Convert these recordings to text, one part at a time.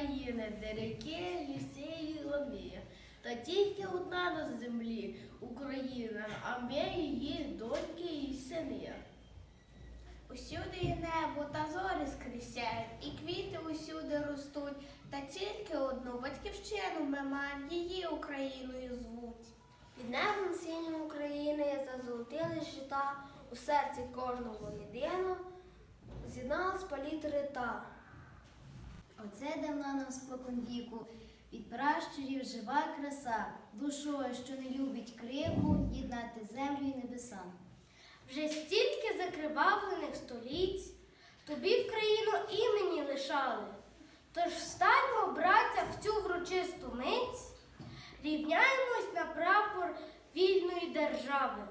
України, де ріки, ліси і лани. Та тільки одна на землі Україна, а ми її доньки і сини. Усюди і небо та зорі скрізяють, і квіти усюди ростуть, та тільки одну батьківщину ми маємо, її Україною звуть. Під небом синім України зазолотили жита, у серці кожного єдино з'єдналась палітри та. Оце давно нам спокон віку, від пращурів жива краса, душою, що не любить крику, єднати землю і небеса. Вже стільки закривавлених століть тобі в країну імені лишали. Тож встаньмо, браття, в цю врочисту мить, рівняємось на прапор вільної держави.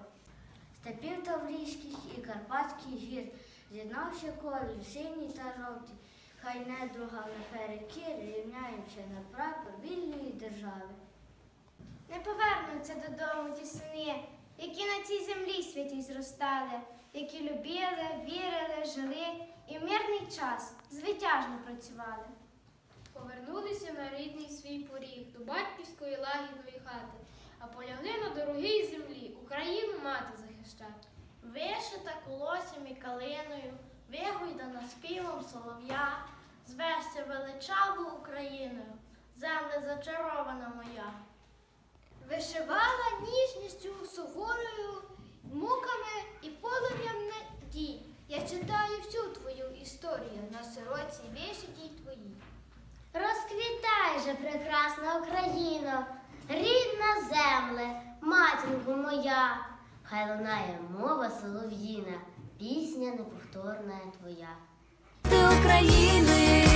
Степів Таврійських і Карпатських гір, з'єднавши колір синій та жовтий, хай недруга нехай реки, рівняючи на прапор вільної держави. Не повернуться додому ті сини, які на цій землі святій зростали, які любили, вірили, жили і в мирний час звитяжно працювали. Повернулися на рідний свій поріг до батьківської лагідної хати, а полягли на дорогій землі Україну мати захищати. Вишита колосям і калиною, вигойдана співом солов'я, звешся величаву Україною, земле зачарована моя. Вишивала ніжністю суворою, муками і полум'ям надій. Я читаю всю твою історію на сороці вишитій твоїй. Розквітай же, прекрасна Україно, рідна земле, матінко моя, хай лунає мова солов'їна, пісня неповторна твоя. Ти України,